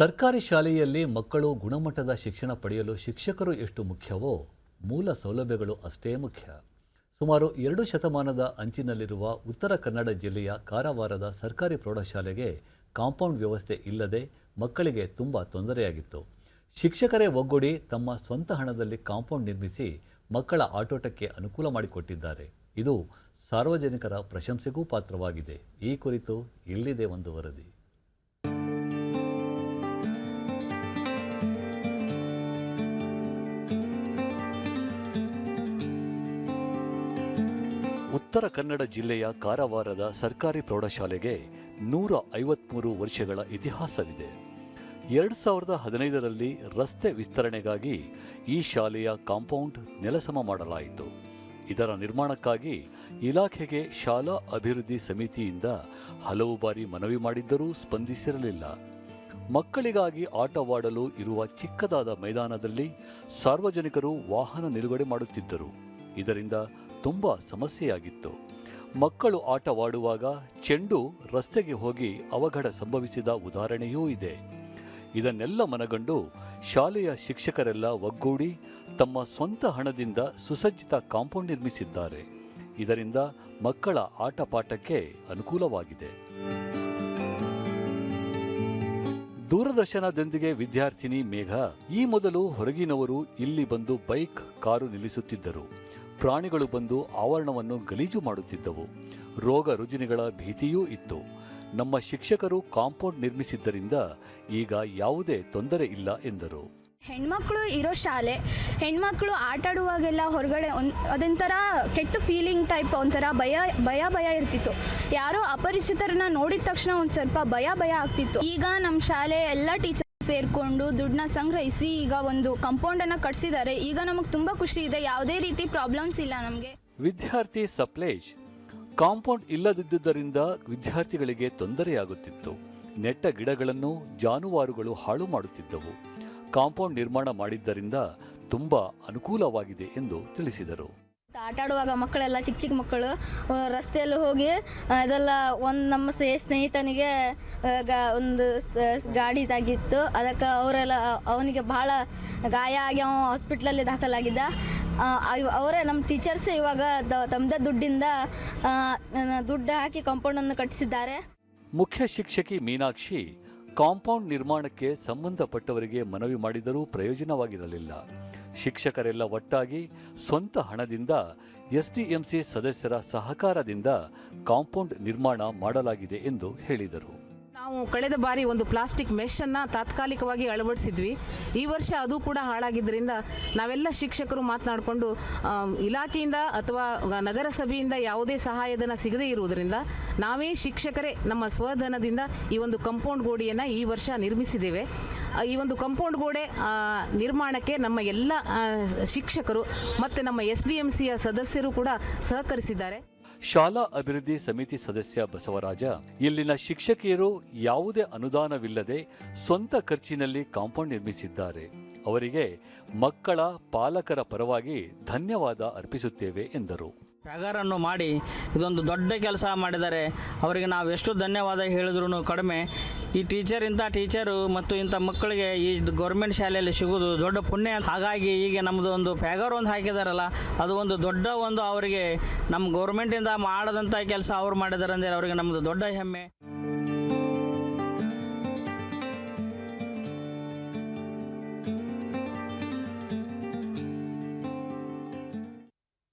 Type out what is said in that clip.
ಸರ್ಕಾರಿ ಶಾಲೆಯಲ್ಲಿ ಮಕ್ಕಳು ಗುಣಮಟ್ಟದ ಶಿಕ್ಷಣ ಪಡೆಯಲು ಶಿಕ್ಷಕರು ಎಷ್ಟು ಮುಖ್ಯವೋ ಮೂಲ ಸೌಲಭ್ಯಗಳು ಅಷ್ಟೇ ಮುಖ್ಯ. ಸುಮಾರು ಎರಡು ಶತಮಾನದ ಅಂಚಿನಲ್ಲಿರುವ ಉತ್ತರ ಕನ್ನಡ ಜಿಲ್ಲೆಯ ಕಾರವಾರದ ಸರ್ಕಾರಿ ಪ್ರೌಢಶಾಲೆಗೆ ಕಾಂಪೌಂಡ್ ವ್ಯವಸ್ಥೆ ಇಲ್ಲದೆ ಮಕ್ಕಳಿಗೆ ತುಂಬ ತೊಂದರೆಯಾಗಿತ್ತು. ಶಿಕ್ಷಕರೇ ಒಗ್ಗೂಡಿ ತಮ್ಮ ಸ್ವಂತ ಹಣದಲ್ಲಿ ಕಾಂಪೌಂಡ್ ನಿರ್ಮಿಸಿ ಮಕ್ಕಳ ಆಟೋಟಕ್ಕೆ ಅನುಕೂಲ ಮಾಡಿಕೊಟ್ಟಿದ್ದಾರೆ. ಇದು ಸಾರ್ವಜನಿಕರ ಪ್ರಶಂಸೆಗೂ ಪಾತ್ರವಾಗಿದೆ. ಈ ಕುರಿತು ಇಲ್ಲಿದೆ ಒಂದು ವರದಿ. ಉತ್ತರ ಕನ್ನಡ ಜಿಲ್ಲೆಯ ಕಾರವಾರದ ಸರ್ಕಾರಿ ಪ್ರೌಢಶಾಲೆಗೆ ನೂರ ಐವತ್ಮೂರು ವರ್ಷಗಳ ಇತಿಹಾಸವಿದೆ. ಎರಡು ಸಾವಿರದ ಹದಿನೈದರಲ್ಲಿ ರಸ್ತೆ ವಿಸ್ತರಣೆಗಾಗಿ ಈ ಶಾಲೆಯ ಕಾಂಪೌಂಡ್ ನೆಲಸಮ ಮಾಡಲಾಯಿತು. ಇದರ ನಿರ್ಮಾಣಕ್ಕಾಗಿ ಇಲಾಖೆಗೆ ಶಾಲಾ ಅಭಿವೃದ್ಧಿ ಸಮಿತಿಯಿಂದ ಹಲವು ಬಾರಿ ಮನವಿ ಮಾಡಿದ್ದರೂ ಸ್ಪಂದಿಸಿರಲಿಲ್ಲ. ಮಕ್ಕಳಿಗಾಗಿ ಆಟವಾಡಲು ಇರುವ ಚಿಕ್ಕದಾದ ಮೈದಾನದಲ್ಲಿ ಸಾರ್ವಜನಿಕರು ವಾಹನ ನಿಲುಗಡೆ ಮಾಡುತ್ತಿದ್ದರು. ಇದರಿಂದ ತುಂಬ ಸಮಸ್ಯೆಯಾಗಿತ್ತು. ಮಕ್ಕಳು ಆಟವಾಡುವಾಗ ಚೆಂಡು ರಸ್ತೆಗೆ ಹೋಗಿ ಅವಘಡ ಸಂಭವಿಸಿದ ಉದಾಹರಣೆಯೂ ಇದೆ. ಇದನ್ನೆಲ್ಲ ಮನಗಂಡು ಶಾಲೆಯ ಶಿಕ್ಷಕರೆಲ್ಲ ಒಗ್ಗೂಡಿ ತಮ್ಮ ಸ್ವಂತ ಹಣದಿಂದ ಸುಸಜ್ಜಿತ ಕಾಂಪೌಂಡ್ ನಿರ್ಮಿಸಿದ್ದಾರೆ. ಇದರಿಂದ ಮಕ್ಕಳ ಆಟಪಾಠಕ್ಕೆ ಅನುಕೂಲವಾಗಿದೆ. ದೂರದರ್ಶನದೊಂದಿಗೆ ವಿದ್ಯಾರ್ಥಿನಿ ಮೇಘ ಈ ಮೊದಲು ಹೊರಗಿನವರು ಇಲ್ಲಿ ಬಂದು ಬೈಕ್, ಕಾರು ನಿಲ್ಲಿಸುತ್ತಿದ್ದರು. ಪ್ರಾಣಿಗಳು ಬಂದು ಆವರಣವನ್ನು ಗಲೀಜು ಮಾಡುತ್ತಿದ್ದವು. ರೋಗ ರುಜಿನಗಳ ಭೀತಿಯೂ ಇತ್ತು. ನಮ್ಮ ಶಿಕ್ಷಕರು ಕಾಂಪೌಂಡ್ ನಿರ್ಮಿಸಿದ್ದರಿಂದ ಈಗ ಯಾವುದೇ ತೊಂದರೆ ಇಲ್ಲ ಎಂದರು. ಹೆಣ್ಮಕ್ಳು ಇರೋ ಶಾಲೆ, ಹೆಣ್ಮಕ್ಳು ಆಟಾಡುವಾಗೆಲ್ಲ ಹೊರಗಡೆ ಒಂದು ಅದೊಂಥರ ಕೆಟ್ಟ ಫೀಲಿಂಗ್ ಟೈಪ್ ಒಂಥರ ಭಯ ಭಯ ಭಯ ಇರ್ತಿತ್ತು. ಯಾರೋ ಅಪರಿಚಿತರನ್ನ ನೋಡಿದ ತಕ್ಷಣ ಒಂದು ಸ್ವಲ್ಪ ಭಯ ಭಯ ಆಗ್ತಿತ್ತು. ಈಗ ನಮ್ಮ ಶಾಲೆ ಎಲ್ಲ ಟೀಚರ್ ಸೇರಿಕೊಂಡು ದುಡ್ಡನ್ನ ಸಂಗ್ರಹಿಸಿ ಈಗ ಒಂದು ಕಾಂಪೌಂಡನ್ನು ಕಟ್ಸಿದ್ದಾರೆ. ಈಗ ನಮಗೆ ತುಂಬ ಖುಷಿ ಇದೆ. ಯಾವುದೇ ರೀತಿ ಪ್ರಾಬ್ಲಮ್ಸ್ ಇಲ್ಲ ನಮಗೆ. ವಿದ್ಯಾರ್ಥಿ ಸಪ್ಲೇಜ್ ಕಾಂಪೌಂಡ್ ಇಲ್ಲದಿದ್ದುದರಿಂದ ವಿದ್ಯಾರ್ಥಿಗಳಿಗೆ ತೊಂದರೆಯಾಗುತ್ತಿತ್ತು. ನೆಟ್ಟ ಗಿಡಗಳನ್ನು ಜಾನುವಾರುಗಳು ಹಾಳು ಮಾಡುತ್ತಿದ್ದವು. ಕಾಂಪೌಂಡ್ ನಿರ್ಮಾಣ ಮಾಡಿದ್ದರಿಂದ ತುಂಬಾ ಅನುಕೂಲವಾಗಿದೆ ಎಂದು ತಿಳಿಸಿದರು. ಆಟ ಆಡುವಾಗ ಮಕ್ಕಳೆಲ್ಲ ಚಿಕ್ಕ ಚಿಕ್ಕ ಮಕ್ಕಳು ರಸ್ತೆಯಲ್ಲಿ ಹೋಗಿ ಅದೆಲ್ಲ ಒಂದು ನಮ್ಮ ಸ್ನೇ- ಸ್ನೇಹಿತನಿಗೆ ಗಾ, ಒಂದು ಗಾಡಿ ತಾಗಿತ್ತು. ಅದಕ್ಕೆ ಅವರೆಲ್ಲ, ಅವನಿಗೆ ಭಾಳ ಗಾಯ ಆಗಿ ಅವ ಹಾಸ್ಪಿಟ್ಲಲ್ಲಿ ದಾಖಲಾಗಿದ್ದ. ಅವರೇ ನಮ್ಮ ಟೀಚರ್ಸೇ ಇವಾಗ ದ- ತಮ್ಮದೇ ದುಡ್ಡಿಂದ ದುಡ್ಡು ಹಾಕಿ ಕಾಂಪೌಂಡನ್ನು ಕಟ್ಟಿಸಿದ್ದಾರೆ. ಮುಖ್ಯ ಶಿಕ್ಷಕಿ ಮೀನಾಕ್ಷಿ ಕಾಂಪೌಂಡ್ ನಿರ್ಮಾಣಕ್ಕೆ ಸಂಬಂಧಪಟ್ಟವರಿಗೆ ಮನವಿ ಮಾಡಿದರೂ ಪ್ರಯೋಜನವಾಗಿರಲಿಲ್ಲ. ಶಿಕ್ಷಕರೆಲ್ಲ ಒಟ್ಟಾಗಿ ಸ್ವಂತ ಹಣದಿಂದ ಎಸ್ಡಿಎಂಸಿ ಸದಸ್ಯರ ಸಹಕಾರದಿಂದ ಕಾಂಪೌಂಡ್ ನಿರ್ಮಾಣ ಮಾಡಲಾಗಿದೆ ಎಂದು ಹೇಳಿದರು. ನಾವು ಕಳೆದ ಬಾರಿ ಒಂದು ಪ್ಲಾಸ್ಟಿಕ್ ಮೆಷನ್ನು ತಾತ್ಕಾಲಿಕವಾಗಿ ಅಳವಡಿಸಿದ್ವಿ. ಈ ವರ್ಷ ಅದು ಕೂಡ ಹಾಳಾಗಿದ್ದರಿಂದ ನಾವೆಲ್ಲ ಶಿಕ್ಷಕರು ಮಾತನಾಡಿಕೊಂಡು ಇಲಾಖೆಯಿಂದ ಅಥವಾ ನಗರಸಭೆಯಿಂದ ಯಾವುದೇ ಸಹಾಯಧನ ಸಿಗದೇ ಇರುವುದರಿಂದ ನಾವೇ ಶಿಕ್ಷಕರೇ ನಮ್ಮ ಸ್ವಧನದಿಂದ ಈ ಒಂದು ಕಂಪೌಂಡ್ ಗೋಡೆಯನ್ನು ಈ ವರ್ಷ ನಿರ್ಮಿಸಿದ್ದೇವೆ. ಈ ಒಂದು ಕಂಪೌಂಡ್ ಗೋಡೆ ನಿರ್ಮಾಣಕ್ಕೆ ನಮ್ಮ ಎಲ್ಲ ಶಿಕ್ಷಕರು ಮತ್ತು ನಮ್ಮ ಎಸ್ ಡಿ ಎಂ ಸಿಯ ಸದಸ್ಯರು ಕೂಡ ಸಹಕರಿಸಿದ್ದಾರೆ. ಶಾಲಾ ಅಭಿವೃದ್ಧಿ ಸಮಿತಿ ಸದಸ್ಯ ಬಸವರಾಜ, ಇಲ್ಲಿನ ಶಿಕ್ಷಕಿಯರು ಯಾವುದೇ ಅನುದಾನವಿಲ್ಲದೆ ಸ್ವಂತ ಖರ್ಚಿನಲ್ಲಿ ಕಾಂಪೌಂಡ್ ನಿರ್ಮಿಸಿದ್ದಾರೆ. ಅವರಿಗೆ ಮಕ್ಕಳ ಪಾಲಕರ ಪರವಾಗಿ ಧನ್ಯವಾದ ಅರ್ಪಿಸುತ್ತೇವೆ ಎಂದರು. ಪ್ಯಾಗರನ್ನು ಮಾಡಿ ಇದೊಂದು ದೊಡ್ಡ ಕೆಲಸ ಮಾಡಿದ್ದಾರೆ. ಅವರಿಗೆ ನಾವು ಎಷ್ಟು ಧನ್ಯವಾದ ಹೇಳಿದ್ರು ಕಡಿಮೆ. ಈ ಟೀಚರ್ ಇಂಥ ಟೀಚರು ಮತ್ತು ಇಂಥ ಮಕ್ಕಳಿಗೆ ಈ ಗೌರ್ಮೆಂಟ್ ಶಾಲೆಯಲ್ಲಿ ಸಿಗೋದು ದೊಡ್ಡ ಪುಣ್ಯ. ಹಾಗಾಗಿ ಈಗ ನಮ್ಮದು ಒಂದು ಪ್ಯಾಗರ್ ಒಂದು ಹಾಕಿದಾರಲ್ಲ, ಅದು ಒಂದು ದೊಡ್ಡ ಒಂದು ಅವರಿಗೆ ನಮ್ಮ ಗೌರ್ಮೆಂಟಿಂದ ಮಾಡದಂಥ ಕೆಲಸ ಅವ್ರು ಮಾಡಿದ್ದಾರೆ ಅಂದರೆ ಅವರಿಗೆ ನಮ್ಮದು ದೊಡ್ಡ ಹೆಮ್ಮೆ.